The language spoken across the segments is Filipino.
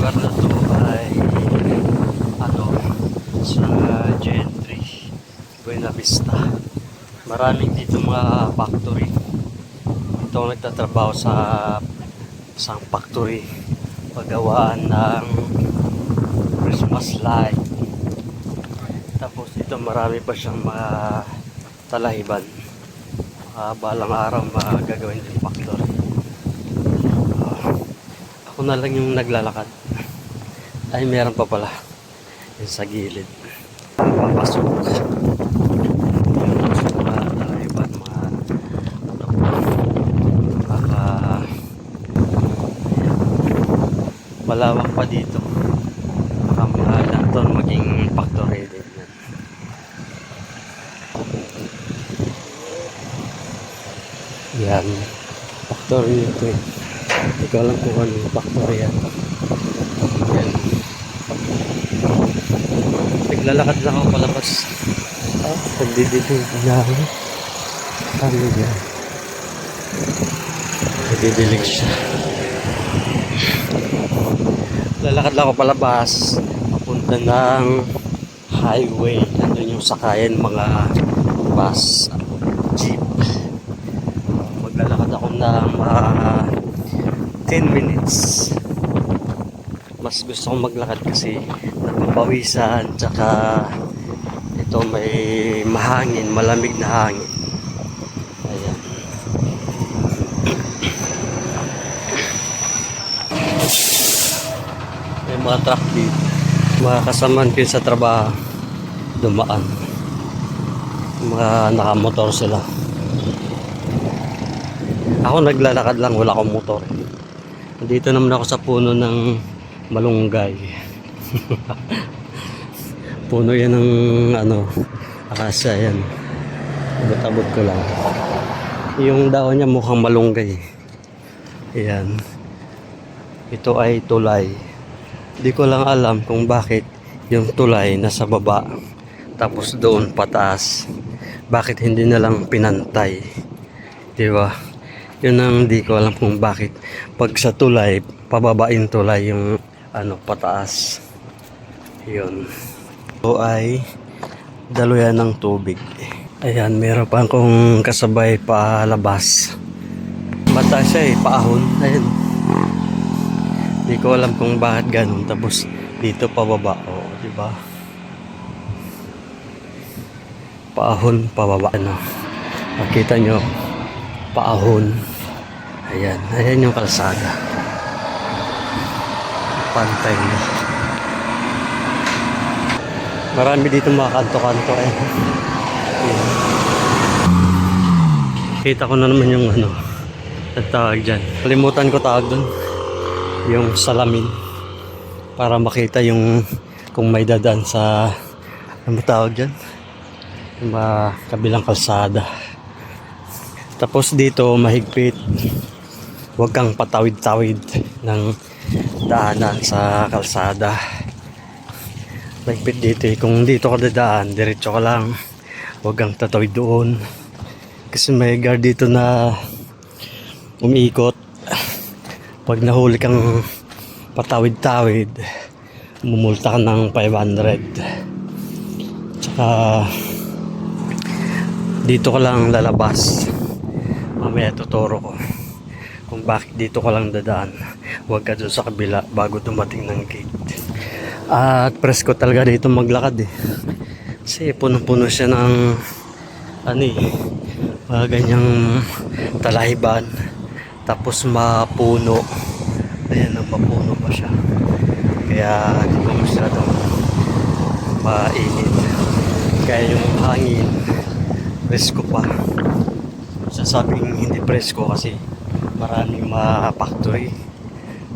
lugar na to ay ano sa Gentry Buena Vista maraming dito mga factory. Ito ang nagtatrabaho sa isang factory. Paggawaan ng Christmas light. Tapos dito marami pa siyang mga talahiban. Uh, balang araw magagawin yung factory. Ah, ako na lang yung naglalakad ay meron pa pala. Yung sa gilid. Papasok ano? Malawak pa dito. Baka mga lanton maging factory din yan. Yan. Factory ito eh. Hindi ko alam kung ano factory yan naglalakad lang ako palabas. Ah, nagdidilig na ako. Ano yan? Nagdidilig siya. Lalakad lang ako palabas. Papunta ng highway. Nandun yung sakayan mga bus jeep. Maglalakad ako ng mga 10 minutes. Mas gusto kong maglakad kasi napapawisan tsaka ito may mahangin malamig na hangin. Ayan. May mga truck dito. Mga kasamaan ko yun sa trabaho dumaan. Mga nakamotor sila. Ako naglalakad lang wala akong motor. Dito naman ako sa puno ng malunggay puno yan ng ano akasya yan. Abot-abot ko lang. Yung daon niya mukhang malunggay. Yan. Ito ay tulay. Di ko lang alam kung bakit yung tulay nasa baba tapos doon pataas. Bakit hindi na lang pinantay? Di ba? Yun ang di ko alam kung bakit pag sa tulay pababain tulay yung ano pataas yun. Ito ay daluyan ng tubig. Ayan meron pa akong kasabay palabas mata siya eh paahon. Ayan. Di ko alam kung bakit ganun. Tapos dito pababa. O di ba? Paahon pababa. Ano? Makita nyo paahon. Ayan. Ayan yung kalsada. Pantay na marami dito mga kanto-kanto eh. Kita ko na naman yung ano ang tawag dyan. Kalimutan ko tawag dun. Yung salamin. Para makita yung kung may dadaan sa ano ba tawag dyan? Yung kabilang kalsada. Tapos dito mahigpit huwag kang patawid-tawid ng daanan sa kalsada mahigpit dito eh. kung dito ka dadaan diretso ka lang. Huwag kang tatawid doon. Kasi may guard dito na umiikot. Pag nahuli kang patawid-tawid mumulta ka ng 500 tsaka dito ka lang lalabas. Mamaya tuturo ko kung bakit dito ka lang dadaan. Huwag ka dun sa kabila bago dumating ng gate at presko talaga dito maglakad eh. Kasi puno-puno siya ng ano eh mga ganyang talahiban. Tapos mapuno. Ayan mapuno pa siya. Kaya hindi ko masyadong mainit. Kaya yung hangin presko pa. Sasabing hindi presko kasi maraming mga factory.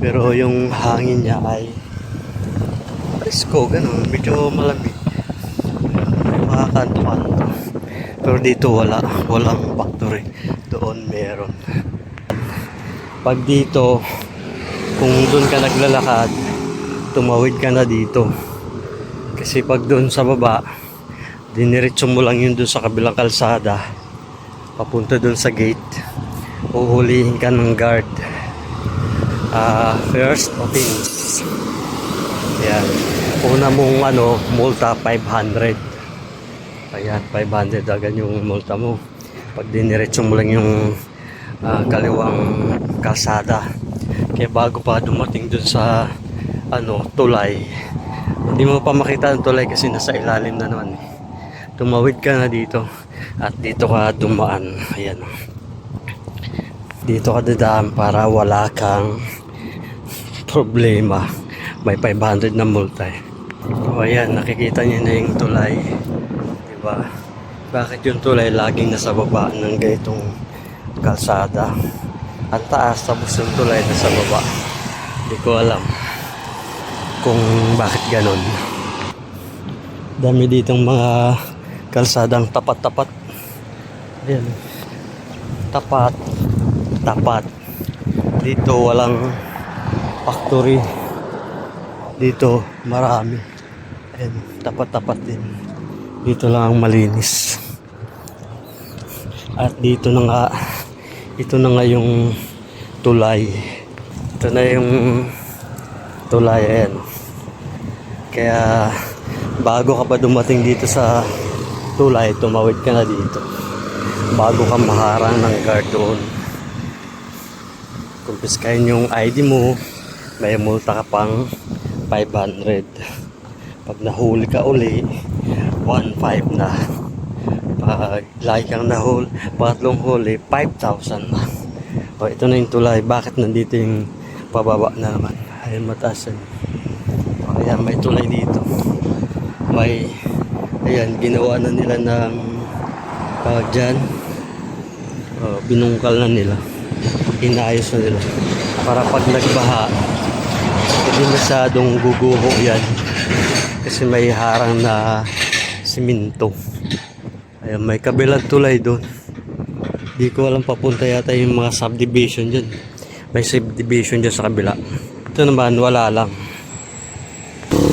Pero yung hangin niya ay presko ganun. Medyo malamig. Mga kanto-kanto pero dito wala. Walang factory. Doon meron. Pag dito kung doon ka naglalakad tumawid ka na dito. Kasi pag doon sa baba diniretso mo lang yun doon sa kabilang kalsada. Papunta doon sa gate. Uhulihin ka ng guard. Ah, first offense. Yan. Una mong ano, multa 500. Ayan, 500 agad yung multa mo. Pag diniretso mo lang yung ah, kaliwang kalsada. Kaya bago pa dumating dun sa ano, tulay, hindi mo pa makita ang tulay kasi nasa ilalim na naman. eh. Tumawid ka na dito at dito ka dumaan. Ayan. Dito ka dadaan para wala kang problema. May 500 na multa. O ayan, nakikita niyo na yung tulay. Diba? Bakit yung tulay laging nasa baba ng gaitong kalsada? At taas, tapos yung tulay nasa baba. Hindi ko alam kung bakit ganon. Dami ditong mga kalsadang tapat-tapat. Ayan. Tapat. Tapat. Dito walang factory. Dito marami. Ayan. Tapat-tapat din. Dito lang ang malinis. At dito na nga ito na nga yung tulay. Ito na yung tulay. Ayan. Kaya bago ka pa dumating dito sa tulay, tumawid ka na dito. Bago ka maharang ng guard doon. Kumpiskahin yung ID mo, may multa ka pang 500. Pag nahuli ka uli, 1.5 na. Pag lagi kang nahuli, pangatlong huli, 5,000 na. O, ito na yung tulay. Bakit nandito yung pababa na naman? Ayun, mataas yan. O, ayan, may tulay dito. May, ayan, ginawa na nila ng tawag dyan. O, binungkal na nila. Inayos na nila. Para pag nagbaha, hindi masyadong guguho yan. Kasi may harang na siminto. Ayan, may kabilang tulay doon. Di ko alam papunta yata yung mga subdivision dyan. May subdivision dyan sa kabila. Ito naman, wala lang.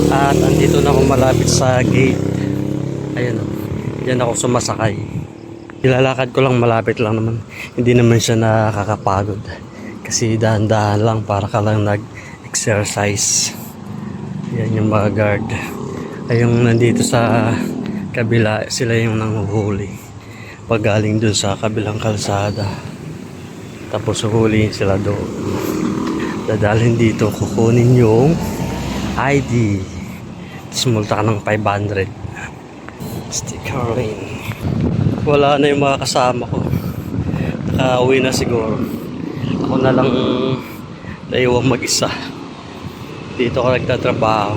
At andito na ako malapit sa gate. Ayan o. Diyan ako sumasakay. Ilalakad ko lang malapit lang naman. Hindi naman siya nakakapagod. Kasi dahan-dahan lang para ka lang nag-exercise. Yan yung mga guard. Ay yung nandito sa kabila, sila yung nanguhuli. Pag galing dun sa kabilang kalsada. Tapos huhulihin sila doon. Dadalhin dito, kukunin yung ID. Tapos multa ka ng 500. Sticker lane. Wala na yung mga kasama ko. Nakauwi na siguro. Ako na lang naiwang mag-isa. Dito ako nagtatrabaho.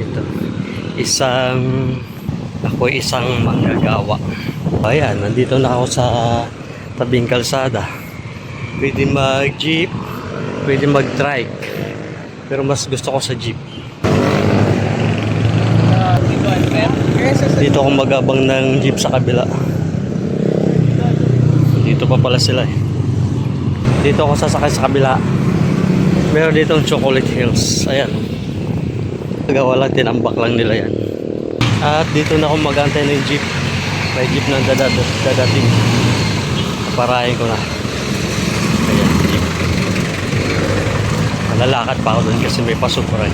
Ito. Isang ako isang manggagawa. Ayan, nandito na ako sa tabing kalsada. Pwede mag-jeep, pwede mag-trike. Pero mas gusto ko sa jeep. Dito ako magabang ng jeep sa kabila. Dito pa pala sila eh. Dito ako sasakay sa kabila. Meron dito ang Chocolate Hills. Ayan. Nagawa lang, tinambak lang nila yan. At dito na ako magantay ng jeep. May jeep na dadad dadating. Parahin ko na. Ayan, jeep. Malalakad pa ako doon kasi may pasok pa rin.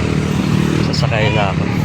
Sasakay na ako.